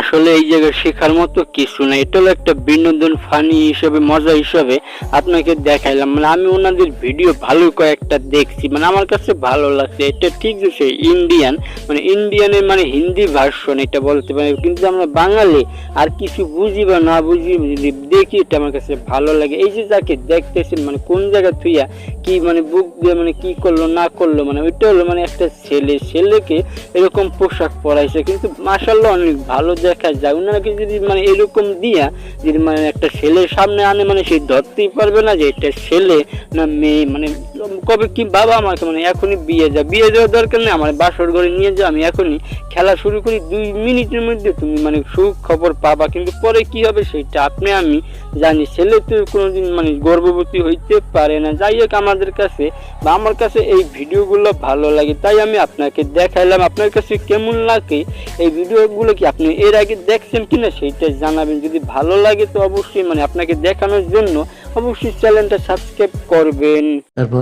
আসলে এই জায়গায় শেখার মতো কিছু না এটা হলো একটা বিনোদন ফানি হিসেবে, মজা হিসেবে আপনাকে দেখাইলাম। মানে আমি ওনাদের ভিডিও ভালো কয়েকটা দেখছি। মানে আমার কাছে ভালো লাগছে। এটা ঠিক সে ইন্ডিয়ান মানে ইন্ডিয়ানের মানে হিন্দি ভার্সন এটা বলতে পারি। কিন্তু আমরা বাঙালি, আর কিছু বুঝি বা না বুঝি, যদি দেখি এটা আমার কাছে ভালো লাগে। এই যে যাকে দেখতেছেন মানে কোন জায়গা থুইয়া কি মানে বুক দিয়ে মানে কি করল, না করল মানে ওইটা হলো মানে একটা ছেলে। ছেলেকে এরকম পোশাক পরাইছে। কিন্তু মাসাল্লাহ অনেক ভালো দেখা যায় ওনাকে যদি মানে এরকম দিয়া যদি মানে একটা ছেলের সামনে আনে মানে সে ধরতেই পারবে না যে এটা ছেলে না মেয়ে মানে কবে কি বাবা আমাকে মানে এখনই বিয়ে যা, বিয়ে দেওয়ার দরকার নেই, আমার বাসর ঘরে নিয়ে যাও আমি এখনই খেলা শুরু করি। দুই মিনিটের মধ্যে তুমি মানে সুখ খবর পাবা, কিন্তু পরে কি হবে সেটা আপনি, আমি জানি। ছেলে তো কোনোদিন মানে গর্ভবতী হইতে পারে না। যাই হোক, আমাদের কাছে বা আমার কাছে এই ভিডিওগুলো ভালো লাগে, তাই আমি আপনাকে দেখাইলাম। আপনার কাছে কেমন লাগে এই ভিডিওগুলো কি আপনি এর আগে দেখছেন কিনা সেইটা জানাবেন। যদি ভালো লাগে তো অবশ্যই মানে আপনাকে দেখানোর জন্য অবশ্যই চ্যানেলটা সাবস্ক্রাইব করবেন। তারপর?